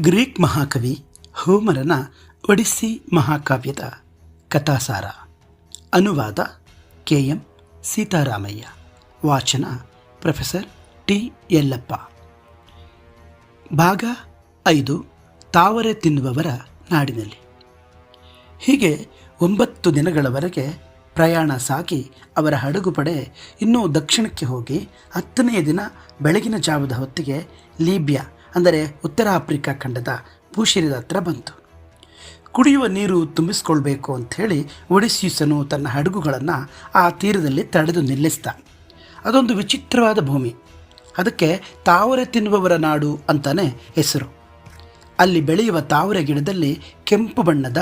Greek ಮಹಾಕವಿ ಹೋಮರನ ಒಡಿಸ್ಸಿ ಮಹಾಕಾವ್ಯದ ಕಥಾಸಾರ. ಅನುವಾದ K M Sitaramayya. ವಾಚನ ಪ್ರೊಫೆಸರ್ ಟಿ ಯಲ್ಲಪ್ಪ. ಭಾಗ ಐದು, ತಾವರೆ ತಿನ್ನುವವರ ನಾಡಿನಲ್ಲಿ. ಹೀಗೆ ಒಂಬತ್ತು ದಿನಗಳವರೆಗೆ ಪ್ರಯಾಣ ಸಾಗಿ ಅವರ ಹಡಗು ಪಡೆ ಇನ್ನೂ ದಕ್ಷಿಣಕ್ಕೆ ಹೋಗಿ ಹತ್ತನೆಯ ದಿನ ಬೆಳಗಿನ ಜಾವದ ಹೊತ್ತಿಗೆ ಲೀಬ್ಯಾ ಅಂದರೆ ಉತ್ತರ ಆಫ್ರಿಕಾ ಖಂಡದ ಭೂಶಿರದ ಹತ್ರ ಬಂತು. ಕುಡಿಯುವ ನೀರು ತುಂಬಿಸ್ಕೊಳ್ಬೇಕು ಅಂಥೇಳಿ ಒಡಿಸ್ಯೂಸನು ತನ್ನ ಹಡಗುಗಳನ್ನು ಆ ತೀರದಲ್ಲಿ ತಡೆದು ನಿಲ್ಲಿಸ್ದ. ಅದೊಂದು ವಿಚಿತ್ರವಾದ ಭೂಮಿ. ಅದಕ್ಕೆ ತಾವರೆ ತಿನ್ನುವವರ ನಾಡು ಅಂತಾನೆ ಹೆಸರು. ಅಲ್ಲಿ ಬೆಳೆಯುವ ತಾವರೆ ಗಿಡದಲ್ಲಿ ಕೆಂಪು ಬಣ್ಣದ,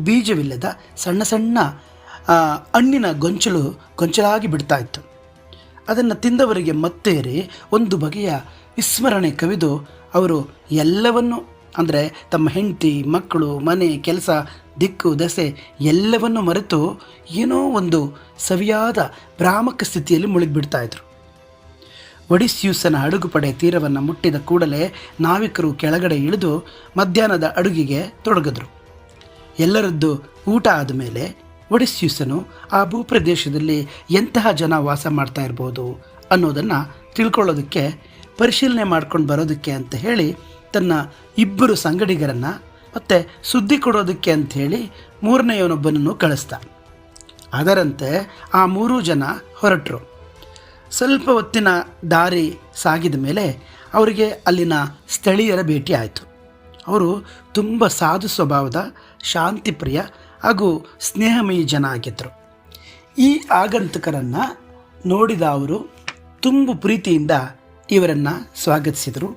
ಬೀಜವಿಲ್ಲದ ಸಣ್ಣ ಸಣ್ಣ ಹಣ್ಣಿನ ಗೊಂಚಲು ಗೊಂಚಲಾಗಿ ಬಿಡ್ತಾ ಇತ್ತು. ಅದನ್ನು ತಿಂದವರಿಗೆ ಮತ್ತೇರಿ ಒಂದು ಬಗೆಯ ವಿಸ್ಮರಣೆ ಕವಿದು ಅವರು ಎಲ್ಲವನ್ನು, ಅಂದರೆ ತಮ್ಮ ಹೆಂಡತಿ, ಮಕ್ಕಳು, ಮನೆ, ಕೆಲಸ, ದಿಕ್ಕು, ದಸೆ ಎಲ್ಲವನ್ನು ಮರೆತು ಏನೋ ಒಂದು ಸವಿಯಾದ ಭ್ರಾಮಕ ಸ್ಥಿತಿಯಲ್ಲಿ ಮುಳುಗಿಬಿಡ್ತಾ ಇದ್ರು. ಒಡಿಸ್ಯೂಸನ ಅಡುಗುಪಡೆ ಪಡೆ ತೀರವನ್ನು ಮುಟ್ಟಿದ ಕೂಡಲೇ ನಾವಿಕರು ಕೆಳಗಡೆ ಇಳಿದು ಮಧ್ಯಾಹ್ನದ ಅಡುಗೆಗೆ ತೊಡಗಿದ್ರು. ಎಲ್ಲರದ್ದು ಊಟ ಆದ ಮೇಲೆ ಒಡಿಸ್ಯೂಸನು, ಆ ಭೂಪ್ರದೇಶದಲ್ಲಿ ಎಂತಹ ಜನ ವಾಸ ಮಾಡ್ತಾ ಇರ್ಬೋದು? ಅನ್ನೋದನ್ನು ತಿಳ್ಕೊಳ್ಳೋದಕ್ಕೆ ಪರಿಶೀಲನೆ ಮಾಡ್ಕೊಂಡು ಬರೋದಕ್ಕೆ ಅಂತ ಹೇಳಿ ತನ್ನ ಇಬ್ಬರು ಸಂಗಡಿಗರನ್ನು ಮತ್ತು ಸುದ್ದಿ ಕೊಡೋದಕ್ಕೆ ಅಂತ ಹೇಳಿ ಮೂರನೆಯವನೊಬ್ಬನನ್ನು ಕಳಿಸ್ದ. ಅದರಂತೆ ಆ ಮೂರೂ ಜನ ಹೊರಟರು. ಸ್ವಲ್ಪ ಹೊತ್ತಿನ ದಾರಿ ಸಾಗಿದ ಮೇಲೆ ಅವರಿಗೆ ಅಲ್ಲಿನ ಸ್ಥಳೀಯರ ಭೇಟಿ ಆಯಿತು. ಅವರು ತುಂಬ ಸಾಧು ಸ್ವಭಾವದ, ಶಾಂತಿಪ್ರಿಯ ಹಾಗೂ ಸ್ನೇಹಮಯಿ ಜನ ಆಗಿದ್ದರು ಈ ಆಗಂತಕರನ್ನು ನೋಡಿದ ಅವರು ತುಂಬ ಪ್ರೀತಿಯಿಂದ ಇವರನ್ನು ಸ್ವಾಗತಿಸಿದರು.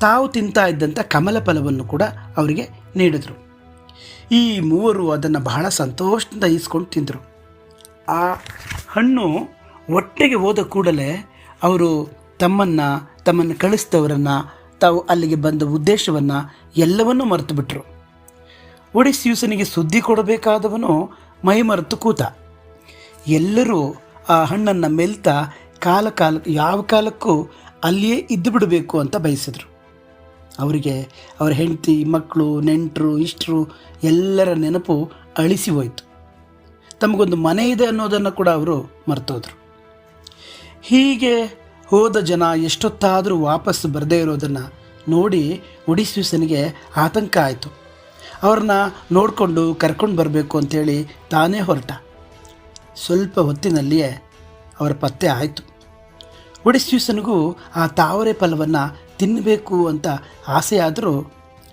ತಾವು ತಿಂತಾ ಇದ್ದಂಥ ಕಮಲ ಫಲವನ್ನು ಕೂಡ ಅವರಿಗೆ ನೀಡಿದರು. ಈ ಮೂವರು ಅದನ್ನು ಬಹಳ ಸಂತೋಷದಿಂದ ಈಸ್ಕೊಂಡು ತಿಂದರು. ಆ ಹಣ್ಣು ಒಟ್ಟಿಗೆ ಹೋದ ಕೂಡಲೇ ಅವರು ತಮ್ಮನ್ನು ತಮ್ಮನ್ನು ಕಳಿಸಿದವರನ್ನು, ತಾವು ಅಲ್ಲಿಗೆ ಬಂದ ಉದ್ದೇಶವನ್ನು ಎಲ್ಲವನ್ನೂ ಮರೆತು ಬಿಟ್ಟರು ಒಡಿಸ್ಯೂಸನಿಗೆ ಸುದ್ದಿ ಕೊಡಬೇಕಾದವನು ಮೈ ಮರೆತು ಕೂತ. ಎಲ್ಲರೂ ಆ ಹಣ್ಣನ್ನು ಮೆಲ್ತಾ ಕಾಲ ಕಾಲ, ಯಾವ ಕಾಲಕ್ಕೂ ಅಲ್ಲಿಯೇ ಇದ್ದು ಬಿಡಬೇಕು ಅಂತ ಬಯಸಿದರು. ಅವರಿಗೆ ಅವರ ಹೆಂಡತಿ, ಮಕ್ಕಳು, ನೆಂಟರು, ಇಷ್ಟರು ಎಲ್ಲರ ನೆನಪು ಅಳಿಸಿ ಹೋಯಿತು. ತಮಗೊಂದು ಮನೆ ಇದೆ ಅನ್ನೋದನ್ನು ಕೂಡ ಅವರು ಮರ್ತೋದ್ರು. ಹೀಗೆ ಹೋದ ಜನ ಎಷ್ಟೊತ್ತಾದರೂ ವಾಪಸ್ಸು ಬರದೇ ಇರೋದನ್ನು ನೋಡಿ ಒಡಿಸ್ಯೂಸನಿಗೆ ಆತಂಕ ಆಯಿತು. ಅವ್ರನ್ನ ನೋಡಿಕೊಂಡು ಕರ್ಕೊಂಡು ಬರಬೇಕು ಅಂತೇಳಿ ತಾನೇ ಹೊರಟ. ಸ್ವಲ್ಪ ಹೊತ್ತಿನಲ್ಲಿಯೇ ಅವರ ಪತ್ತೆ ಆಯಿತು. ಒಡಿಸ್ಯೂಸನಿಗೂ ಆ ತಾವರೆ ಫಲವನ್ನು ತಿನ್ನಬೇಕು ಅಂತ ಆಸೆಯಾದರೂ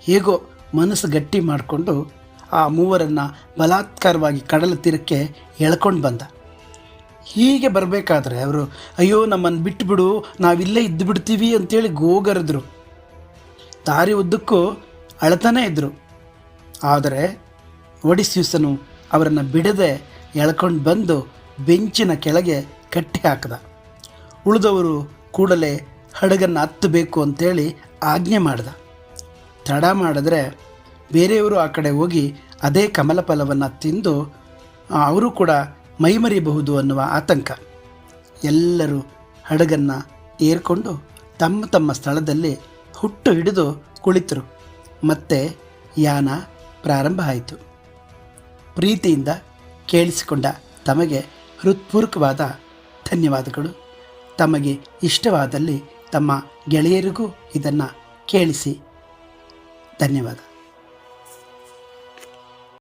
ಹೇಗೋ ಮನಸ್ಸು ಗಟ್ಟಿ ಮಾಡಿಕೊಂಡು ಆ ಮೂವರನ್ನು ಬಲಾತ್ಕಾರವಾಗಿ ಕಡಲ ತೀರಕ್ಕೆ ಎಳ್ಕೊಂಡು ಬಂದ. ಹೀಗೆ ಬರಬೇಕಾದ್ರೆ ಅವರು, ಅಯ್ಯೋ ನಮ್ಮನ್ನು ಬಿಟ್ಟುಬಿಡು ನಾವಿಲ್ಲೇ ಇದ್ದು ಬಿಡ್ತೀವಿ ಅಂತೇಳಿ ಗೋಗರೆದ್ರು. ದಾರಿ ಉದ್ದಕ್ಕೂ ಅಳ್ತಾನೇ ಇದ್ದರು ಆದರೆ ಒಡಿಸ್ಯೂಸನು ಅವರನ್ನು ಬಿಡದೆ ಎಳ್ಕೊಂಡು ಬಂದು ಬೆಂಚಿನ ಕೆಳಗೆ ಕಟ್ಟಿ ಹಾಕಿದ. ಉಳಿದವರು ಕೂಡಲೇ ಹಡಗನ್ನು ಹತ್ತಬೇಕು ಅಂತೇಳಿ ಆಜ್ಞೆ ಮಾಡ್ದ. ತಡ ಮಾಡಿದ್ರೆ ಬೇರೆಯವರು ಆ ಕಡೆ ಹೋಗಿ ಅದೇ ಕಮಲ ಫಲವನ್ನು ತಿಂದು ಅವರು ಕೂಡ ಮೈಮರಿಬಹುದು ಅನ್ನುವ ಆತಂಕ. ಎಲ್ಲರೂ ಹಡಗನ್ನು ಏರ್ಕೊಂಡು ತಮ್ಮ ತಮ್ಮ ಸ್ಥಳದಲ್ಲಿ ಹುಟ್ಟು ಹಿಡಿದು ಕುಳಿತರು. ಮತ್ತೆ ಯಾನ ಪ್ರಾರಂಭ ಆಯಿತು. ಪ್ರೀತಿಯಿಂದ ಕೇಳಿಸಿಕೊಂಡ ತಮಗೆ ಹೃತ್ಪೂರ್ವಕವಾದ ಧನ್ಯವಾದಗಳು. ತಮಗೆ ಇಷ್ಟವಾದಲ್ಲಿ ತಮ್ಮ ಗೆಳೆಯರಿಗೂ ಇದನ್ನು ಕೇಳಿಸಿ. ಧನ್ಯವಾದ.